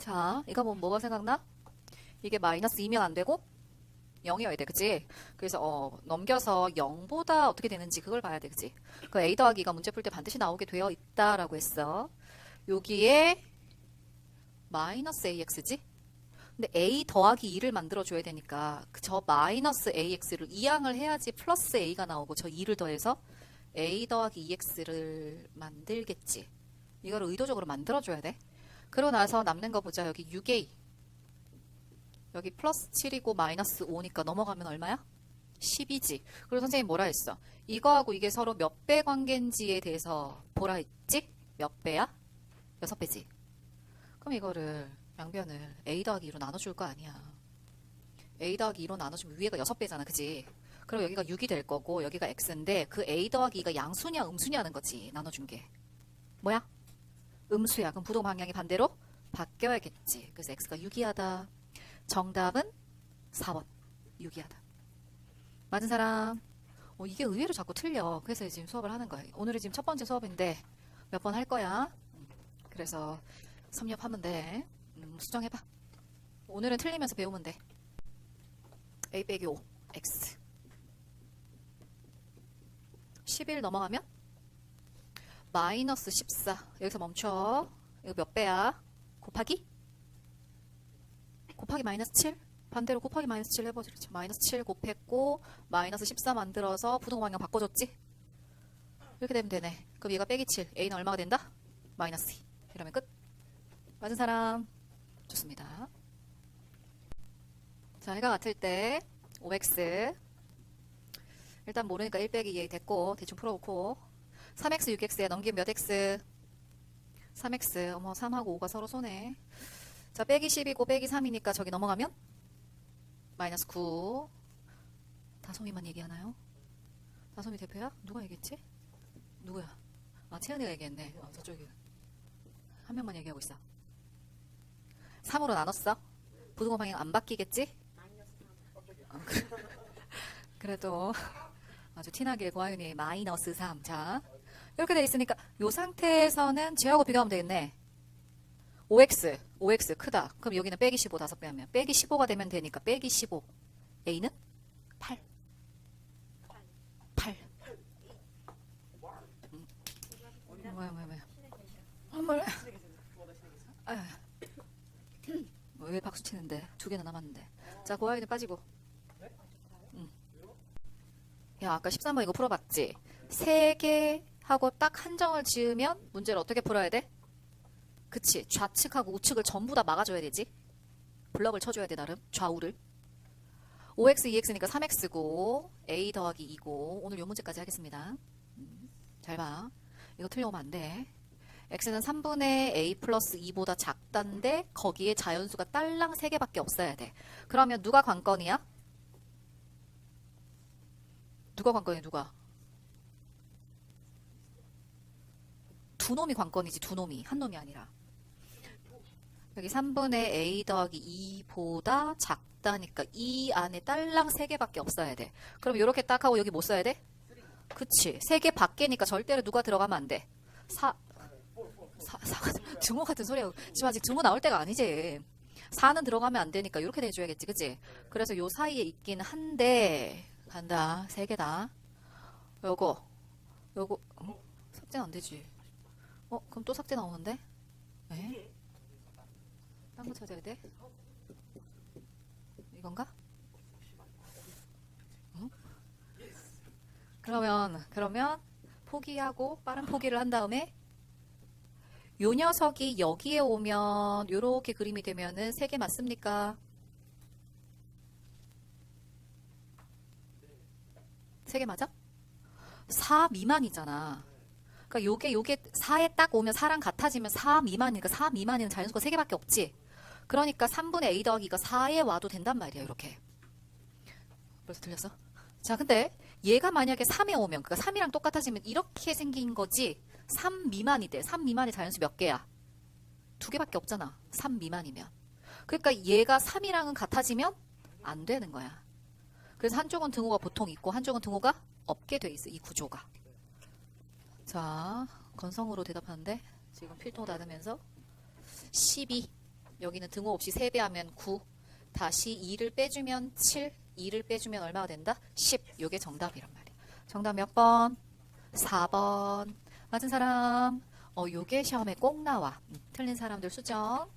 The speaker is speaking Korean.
자, 이거 보면 뭐가 생각나? 이게 마이너스 2면 안 되고 0이어야 돼, 그치? 그래서 어, 넘겨서 0보다 어떻게 되는지 그걸 봐야 돼, 그치? 그 a 더하기 가 문제 풀 때 반드시 나오게 되어 있다라고 했어. 여기에 마이너스 ax지? 근데 a 더하기 2를 만들어줘야 되니까 그저 마이너스 ax를 이항을 해야지 플러스 a가 나오고 저 2를 더해서 a 더하기 2x를 만들겠지. 이걸 의도적으로 만들어줘야 돼. 그러고 나서 남는 거 보자. 여기 6a. 여기 플러스 7이고 마이너스 5니까 넘어가면 얼마야? 10이지. 그리고 선생님 뭐라 했어? 이거하고 이게 서로 몇 배 관계인지에 대해서 보라 했지? 몇 배야? 6배지. 그럼 이거를 양변을 a 더하기 2로 나눠줄 거 아니야. a 더하기 2로 나눠주면 위에가 6배잖아. 그지? 그럼 여기가 6이 될 거고 여기가 x인데 그 a 더하기 2가 양수냐 음수냐는 거지. 나눠준 게. 뭐야? 그럼 부동 방향이 반대로 바뀌어야겠지. 그래서 x가 6이하다. 정답은 4번. 6이하다. 맞은 사람? 어, 이게 의외로 자꾸 틀려. 그래서 지금 수업을 하는 거야. 오늘이 지금 첫 번째 수업인데 몇 번 할 거야. 음, 그래서 섭렵하면 돼. 음, 수정해봐. 오늘은 틀리면서 배우면 돼. a 빼기 5, x. 11 넘어가면 마이너스 14. 여기서 멈춰. 이거 몇 배야? 곱하기? 곱하기 마이너스 7? 반대로 곱하기 마이너스 7 해보자. 그렇지. 마이너스 7 곱했고 마이너스 14 만들어서 부동 방향 바꿔줬지? 이렇게 되면 되네. 그럼 얘가 빼기 7. a는 얼마가 된다? 마이너스 2. 이러면 끝. 맞은 사람? 좋습니다. 자, 해가 같을 때 5x 일단 모르니까 1 빼기 2 됐고 대충 풀어놓고 3x 6x에 넘기면 몇 x? 3x 어머 3하고 5가 서로 손해 자 빼기 10이고 빼기 3이니까 저기 넘어가면 마이너스 9 다솜이만 얘기하나요? 다솜이 대표야? 누가 얘기했지? 누구야? 아 채은이가 얘기했네 어, 저쪽이 한 명만 얘기하고 있어 3으로 나눴어? 부등호 방향 안 바뀌겠지? 어, 그래. 그래도 아주 티나게 고아윤이 마이너스 3. 자, 이렇게 돼 있으니까 이 상태에서는 쟤하고 비교하면 되겠네. 5x, 5x 크다. 그럼 여기는 빼기 15 다섯 배 하면 빼기 15가 되면 되니까 빼기 15. a는 8. 8. 음. 뭐야 뭐야 뭐야. 어, 뭐야. 아. 왜 박수 치는데 두 개나 남았는데. 자, 고아윤이 빠지고. 야, 아까 13번 이거 풀어봤지? 세개 하고 딱 한정을 지으면 문제를 어떻게 풀어야 돼? 그치. 좌측하고 우측을 전부 다 막아줘야 되지. 블럭을 쳐줘야 돼, 나름. 좌우를. 5x, 2x니까 3x고, a 더하기 2고, 오늘 요 문제까지 하겠습니다. 음, 잘 봐. 이거 틀려오면 안 돼. x는 3분의 a 플러스 2보다 작단데, 거기에 자연수가 딸랑 3개밖에 없어야 돼. 그러면 누가 관건이야? 누가 관건이야 누가? 두 놈이 관건이지 두 놈이 한 놈이 아니라 여기 3분의 a 더하기 2보다 작다니까 이 안에 딸랑 3개밖에 없어야 돼 그럼 이렇게 딱 하고 여기 못 써야 돼? 그치 3개 밖에니까 절대로 누가 들어가면 안돼 사, 사, 사, 증오 같은 소리야 지금 아직 증오 나올 때가 아니지 4는 들어가면 안 되니까 이렇게 내줘야겠지 그치? 그래서 요 사이에 있긴 한데 간다. 세 개다. 요거. 요거. 어? 삭제는 안 되지. 어? 그럼 또 삭제 나오는데? 에? 딴거 찾아야 돼? 이건가? 어? 그러면, 그러면, 포기하고, 빠른 포기를 한 다음에, 요 녀석이 여기에 오면, 요렇게 그림이 되면은 세 개 맞습니까? 세 개 맞아? 4 미만이잖아. 그러니까 요게 요게 4에 딱 오면 4랑 같아지면 4 미만이니까 4 미만에는 자연수가 3개밖에 없지. 그러니까 3분의 a 더하기 가 4에 와도 된단 말이야, 이렇게. 벌써 들렸어? 자, 근데 얘가 만약에 3에 오면 그러니까 3이랑 똑같아지면 이렇게 생긴 거지. 3 미만이 돼. 3 미만의 자연수 몇 개야? 두 개밖에 없잖아. 3 미만이면. 그러니까 얘가 3이랑은 같아지면 안 되는 거야. 그래서 한쪽은 등호가 보통 있고 한쪽은 등호가 없게 돼 있어 이 구조가. 자 건성으로 대답하는데 지금 필통 닫으면서 12 여기는 등호 없이 3배 하면 9. 다시 2를 빼주면 7. 2를 빼주면 얼마가 된다? 10. 요게 정답이란 말이야. 정답 몇 번? 4번. 맞은 사람? 어, 요게 시험에 꼭 나와. 음, 틀린 사람들 수정.